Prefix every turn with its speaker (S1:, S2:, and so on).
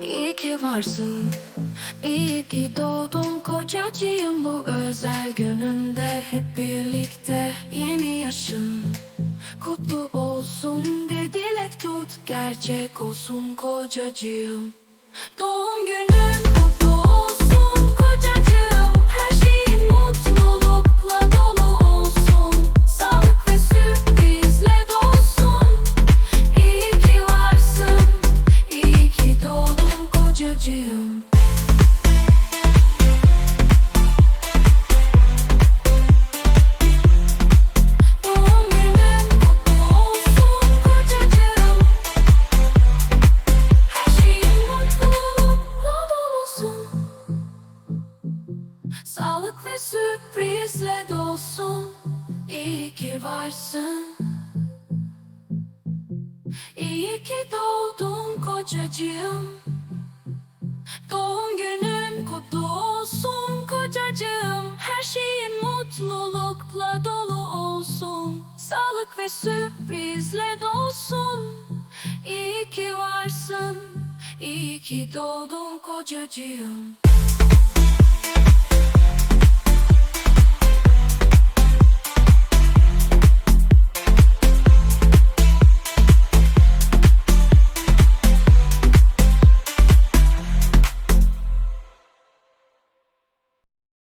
S1: İyi ki varsın. İyi ki doğdun kocacığım bu özel gününde Hep birlikte yeni yaşın. Kutlu olsun bir dilek tut Gerçek olsun kocacığım. Doğum günün Sağlık ve sürprizle dolsun İyi ki varsın. İyi ki doğdun kocacığım Doğum günün kutlu olsun kocacığım. Her şeyin mutlulukla dolu olsun. Sağlık ve sürprizle dolsun. İyi ki varsın İyi ki doğdun kocacığım